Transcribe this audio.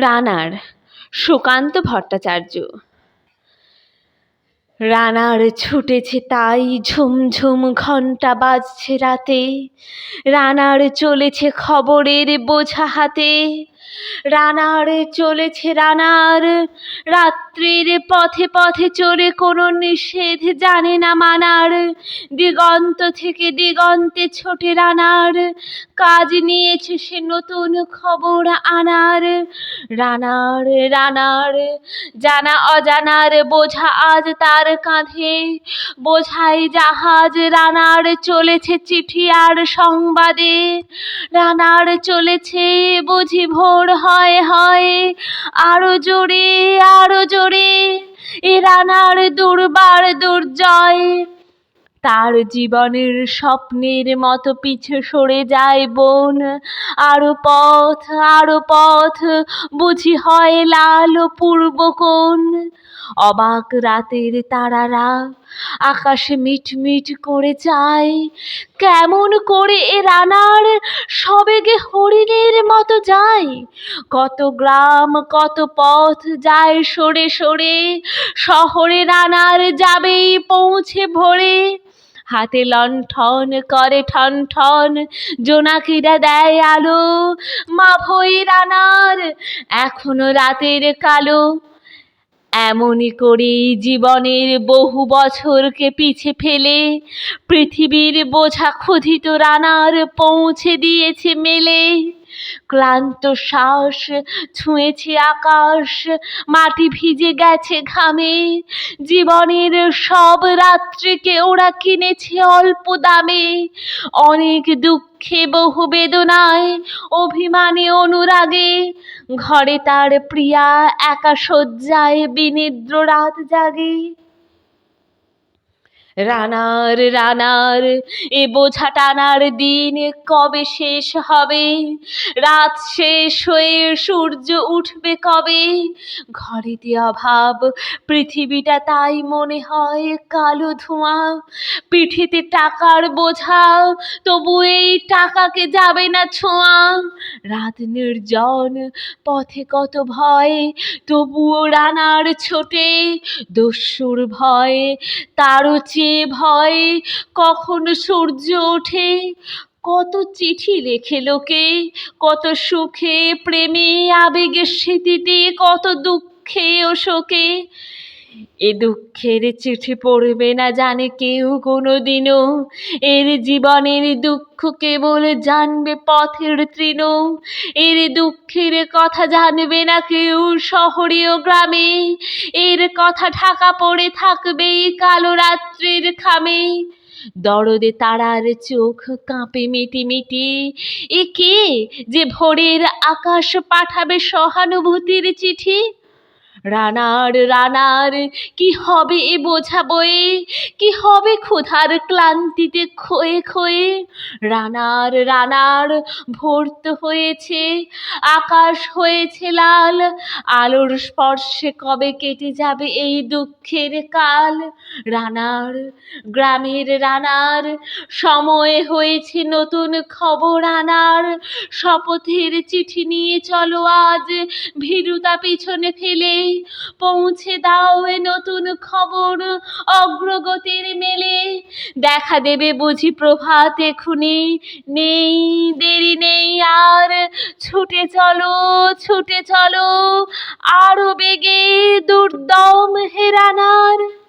রানার, সুকান্ত ভট্টাচার্য। রানার ছুটেছে তাই ঝুমঝুম ঘণ্টা বাজছে রাতে। রানার চলেছে খবরের বোঝা হাতে। রানার চলেছে রানার। রাত্রির পথে পথে চলে কোনো নিষেধ জানে না মানার। দিগন্ত থেকে দিগন্তে ছোটে রানার। কাজ নিয়েছে সে নতুন খবর আনার। রানার রানার, জানা অজানার বোঝা আজ তার কাঁধে। বোঝাই জাহাজ রানার চলেছে চিঠি আর সংবাদে। রানার চলেছে বুঝি ভোর হয় হয়। আরও জোরে আরও জোরে। এ রানার দুর্বার দুর্জয়। তার জীবনের স্বপ্নের মতো পিছু সরে যায় বোন। আরও পথ আরও পথ, বুঝি হয় লাল পূর্ব কোণ। অবাক রাতের তারারা আকাশে মিটমিট করে যায়। কেমন করে এ রানার সবেগে হরিণের মতো যায়। কত গ্রাম, কত পথ যায় সরে সরে। শহরে রানার যাবেই, পৌঁছে ভোরে। হাতে লণ্ঠন করে ঠন ঠন, জোনাকিরা দেয় আলো। মা ভই রানার, এখনও রাতের কালো। এমনই করে জীবনের বহু বছরকে পিছে ফেলে পৃথিবীর বোঝা ক্ষুধিত রানার পৌঁছে দিয়েছে মেলে। ক্লান্ত শ্বাস, ছুঁয়েছে আকাশ, মাটি ভিজে গেছে ঘামে। জীবনের সব রাত্রিকে ওরা কিনেছে অল্প দামে। অনেক দুঃখে, বহু বেদনায়, অভিমানে, অনুরাগে। ঘরে তার প্রিয়া একা শয্যায় বিনিদ্র রাত জাগে। রানার রানার, এ বোঝা টানার দিন কবে শেষ হবে? রাত শেষ হয়ে সূর্য উঠবে কবে? ঘরেতে অভাব, পৃথিবীটা তাই মনে হয় কালো ধোঁয়া। পিঠেতে টাকার বোঝা, তবু এই টাকাকে যাবে না ছোঁয়া। রাত নির্জন, পথে কত ভয়, তবুও রানার ছোটে, দস্যুর ভয় তারও চেয়ে ভয়, কখন সূর্য ওঠে? কত চিঠি লেখে লোকে? কত সুখে, প্রেমে, আবেগের স্মৃতিতে, কত দুঃখে ও শোকে? এ দুঃখের চিঠি পড়বে না জানে কেউ কোনো দিনও এর জীবনের দুঃখ কেবল জানবে পথের তৃণ। এর দুঃখের কথা জানবে না কেউ শহরে ও গ্রামে। এর কথা ঢাকা পড়ে থাকবে কালো রাত্রির খামে। দরদে তারার চোখ কাঁপে মিটি মিটি। এ কে যে ভোরের আকাশ পাঠাবে সহানুভূতির চিঠি? রানার রানার, কি হবে এ বোঝা বয়ে? কি হবে ক্ষুধার ক্লান্তিতে ক্ষয়ে ক্ষয়ে? রানার রানার, ভর্ত হয়েছে, আকাশ হয়েছে লাল, আলোর স্পর্শে কবে কেটে যাবে এই দুঃখের কাল? রানার, গ্রামের রানার, সময় হয়েছে নতুন খবর আনার, শপথের চিঠি নিয়ে চলো আজ, ভীরুতা পিছনে ফেলে। পৌঁছে দাও এ নতুন খবর অগ্রগতির মেলে। দেখা দেবে বুঝি প্রভাত এখুনি। নেই, দেরি নেই আর। ছুটে চলো ছুটে চলো। আরও বেগে দুর্দম হেরানার।